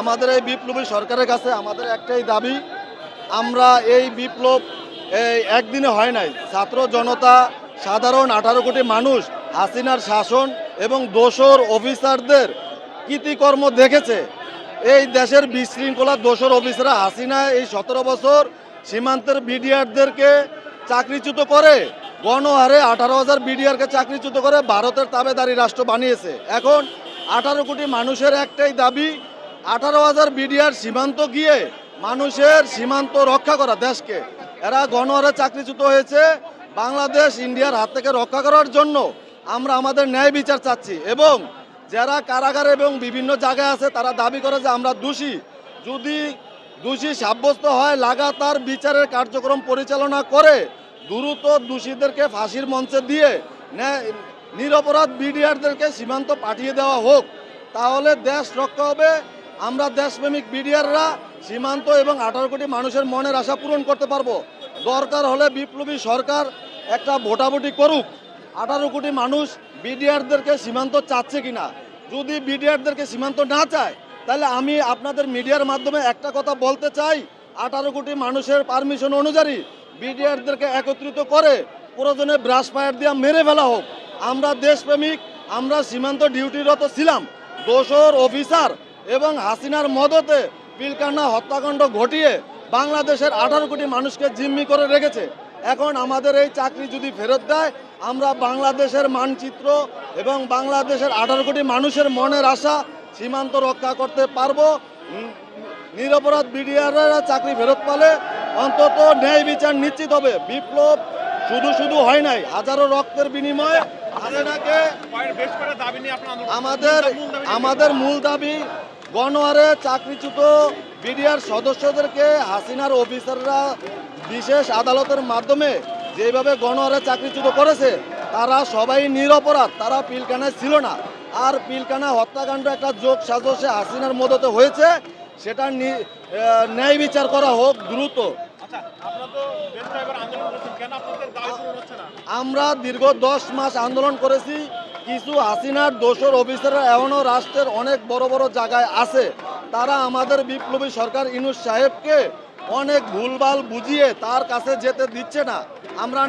আমাদের এই বিপ্লবী সরকারের কাছে আমাদের একটাই দাবি, আমরা এই বিপ্লব এই একদিনে হয় নাই। ছাত্র জনতা, সাধারণ আঠারো কোটি মানুষ, হাসিনার শাসন এবং দোসর অফিসারদের কৃতিকর্ম দেখেছে। এই দেশের বিশৃঙ্খলা দোসর অফিসাররা হাসিনা এই সতেরো বছর সীমান্তের বিডিআরদেরকে চাকরিচ্যুত করে, গণহারে আঠারো হাজার বিডিআরকে চাকরিচ্যুত করে ভারতের তাবেদারি রাষ্ট্র বানিয়েছে। এখন আঠারো কোটি মানুষের একটাই দাবি আঠারো হাজার বিডিআর সীমান্ত গিয়ে মানুষের সীমান্ত রক্ষা করা দেশকে। এরা গণহারে চাকরিচ্যুত হয়েছে। বাংলাদেশ, ইন্ডিয়ার হাত থেকে রক্ষা করার জন্য আমরা আমাদের ন্যায় বিচার চাচ্ছি এবং যারা কারাগারে এবং বিভিন্ন জায়গায় আছে, তারা দাবি করে যে আমরা দোষী। যদি দোষী সাব্যস্ত হয়, লাগাতার বিচারের কার্যক্রম পরিচালনা করে দ্রুত দোষীদেরকে ফাঁসির মঞ্চে দিয়ে নিরপরাধ বিডিআরদেরকে সীমান্ত পাঠিয়ে দেওয়া হোক, তাহলে দেশ রক্ষা হবে। আমরা দেশপ্রেমিক বিডিআররা সীমান্ত এবং আঠারো কোটি মানুষের মনের আশা পূরণ করতে পারব। দরকার হলে বিপ্লবী সরকার একটা ভোটাভুটি করুক। আঠারো কোটি মানুষ বিডিআরদেরকে সীমান্ত চাচ্ছে কিনা? যদি বিডিআরদেরকে সীমান্ত না চায়, তাহলে আমি আপনাদের মিডিয়ার মাধ্যমে একটা কথা বলতে চাই। আঠারো কোটি মানুষের পারমিশন অনুযায়ী বিডিআরদেরকে একত্রিত করে প্রয়োজনে ব্রাশ ফায়ার দিয়ে মেরে ফেলা হোক। আমরা দেশপ্রেমিক, আমরা সীমান্ত ডিউটিরত ছিলাম। দোসর অফিসার এবং হাসিনার মদতে পিলকান্না হত্যাকাণ্ড ঘটিয়ে বাংলাদেশের আঠারো কোটি মানুষকে জিম্মি করে রেখেছে। এখন আমাদের এই চাকরি যদি ফেরত দেয় আমরা বাংলাদেশের মানচিত্র এবং বাংলাদেশের আঠারো কোটি মানুষের মনের আশা সীমান্ত রক্ষা করতে পারব। নিরপরাধ বিডিআররা চাকরি ফেরত পালে অন্তত ন্যায় বিচার নিশ্চিত হবে। বিপ্লব শুধু শুধু হয় নাই হাজারো রক্তের বিনিময়ে আমাদের আমাদের মূল দাবি গণহারে চাকরিচ্যুত বিডিআর সদস্যদেরকে হাসিনার অফিসাররা বিশেষ আদালতের মাধ্যমে যেভাবে গণহারে চাকরিচ্যুত করেছে তারা সবাই নিরপরাধ তারা পিলকানায় ছিল না। আর পিলকানা হত্যাকাণ্ড একটা যোগ সাজসে হাসিনার মদতে হয়েছে সেটা ন্যায় বিচার করা হোক দ্রুত। আচ্ছা আমরা দীর্ঘ দশ মাস আন্দোলন করেছি কিছু হাসিনার দোসর অফিসাররা এখনও রাষ্ট্রের অনেক বড় বড় জায়গায় আছে। তারা আমাদের বিপ্লবী সরকার ইনুস সাহেবকে অনেক ভুলভাল বুঝিয়ে তার কাছে যেতে দিচ্ছে না। আমরা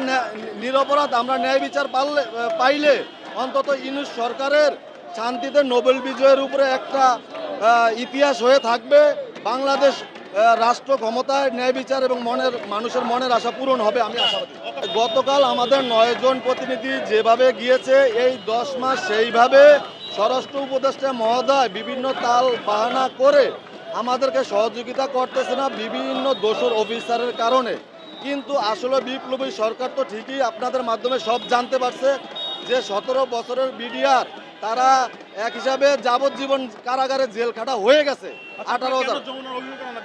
নিরপরাধ, আমরা ন্যায় বিচার পারলে, পাইলে অন্তত ইনুস সরকারের শান্তিতে নোবেল বিজয়ের উপরে একটা ইতিহাস হয়ে থাকবে। বাংলাদেশ রাষ্ট্র ক্ষমতায় ন্যায় বিচার এবং মনের, মানুষের মনের আশা পূরণ হবে, আমি আশাবাদী। গতকাল আমাদের নয় জন প্রতিনিধি যেভাবে গিয়েছে এই দশ মাস সেইভাবে স্বরাষ্ট্র উপদেষ্টা মহোদয় বিভিন্ন তাল বাহানা করে আমাদেরকে সহযোগিতা করতেছে না বিভিন্ন দোষর অফিসারের কারণে। কিন্তু আসলে বিপ্লবী সরকার তো ঠিকই আপনাদের মাধ্যমে সব জানতে পারছে যে সতেরো বছরের বিডিআর তারা এক হিসাবে যাবজ্জীবন কারাগারে জেল খাটা হয়ে গেছে। আঠারো রওনা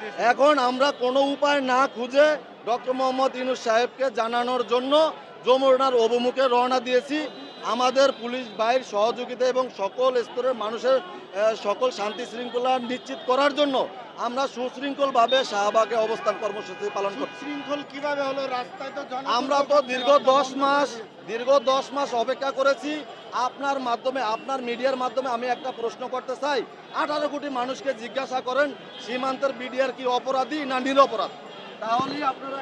দিয়েছেন? এখন আমরা কোনো উপায় না খুঁজে ডক্টর মোহাম্মদ ইনুস সাহেবকে জানানোর জন্য যমুনার অভিমুখে রওনা দিয়েছি। আমাদের পুলিশ বাহির সহযোগিতা এবং সকল স্তরের মানুষের সকল শান্তি শৃঙ্খলা নিশ্চিত করার জন্য আমরা সুশৃঙ্খলভাবে শাহবাগে অবস্থান কর্মসূচি পালন করছি। শৃঙ্খল কীভাবে হলো? রাস্তায় তো আমরা তো দীর্ঘ দশ মাস দীর্ঘ দশ মাস অপেক্ষা করেছি। আপনার মাধ্যমে আপনার মিডিয়ার মাধ্যমে আমি একটা প্রশ্ন করতে চাই। আঠারো কোটি মানুষকে জিজ্ঞাসা করেন সীমান্তের বিডিআর কি অপরাধী না নিরপরাধ? তাহলেই আপনারা